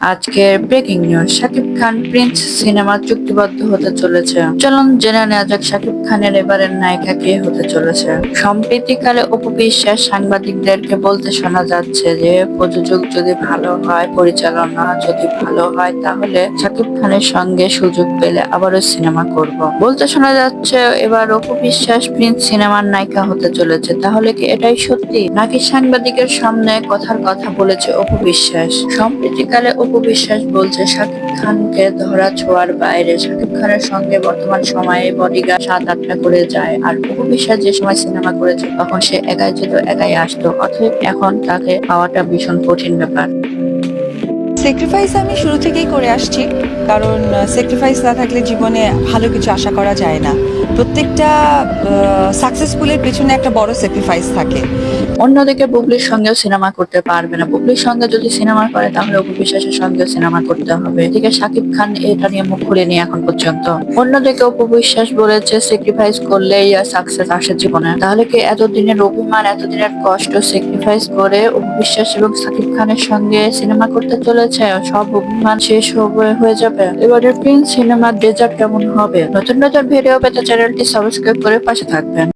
আজকে breaking news. Shakib Khan Prince cinema চুক্তিবদ্ধ হতে চলেছে। চলুন জেনে নেওয়া যাক শাকিব খানের এবারের নায়িকা কে হতে চলেছে। সম্প্রীতিকালে অপু বিশ্বাস সাংবাদিকদেরকে বলতে শোনা যাচ্ছে যে, প্রযোজক যদি ভালো হয়, পরিচালনা যদি ভালো হয়, তাহলে শাকিব খানের সঙ্গে সুযোগ পেলে আবারও সিনেমা করব। বলতে শোনা যাচ্ছে, এবার অপু বিশ্বাস প্রিন্স সিনেমার নায়িকা হতে চলেছে। তাহলে কি এটাই সত্যি? নাকি সাংবাদিকের সামনে কথার কথা বলেছে অপু বিশ্বাস সম্প্রীতিকালে অপু বিশ্বাস বলছে শাকিব খানকে ধরা ছোঁয়ার বাইরে। শাকিব খানের সঙ্গে বর্তমান সময়ে বডিগার্ড সাত আটটা করে যায়। আর অপু বিশ্বাস যে সময় সিনেমা করেছে, তখন সে একাই যেত একাই আসতো। অথব এখন তাকে পাওয়াটা ভীষণ কঠিন ব্যাপার। স্যাক্রিফাইস আমি শুরু থেকেই করে আসছি, কারণ স্যাক্রিফাইস না থাকলে জীবনে ভালো কিছু আশা করা যায় না। প্রত্যেকটা সাকসেসফুলের পেছনে একটা বড় স্যাক্রিফাইস থাকে। অন্যদিকে বুবলির সঙ্গেও সিনেমা করতে পারবে না। বুবলির সঙ্গে যদি সিনেমা করে, তাহলে অপু বিশ্বাসের সঙ্গে সিনেমা করতে হবে। এদিকে সাকিব খান এটা নিয়ে মুখ খুলেনি এখন পর্যন্ত। অন্যদিকে অপু বিশ্বাস বলেছে স্যাক্রিফাইস করলেই সাকসেস আসে জীবনে। তাহলে কি এতদিনের অভিমান, এতদিনের কষ্ট স্যাক্রিফাইস করে অপু বিশ্বাস এবং সাকিব খানের সঙ্গে সিনেমা করতে চলেছে? সব অভিমান শেষ হয়ে যাবে। এবারে প্রিন্স সিনেমার ডেজার্ট কেমন হবে? নতুন নতুন ভিডিও পেতে চ্যানেলটি সাবস্ক্রাইব করে পাশে থাকবেন।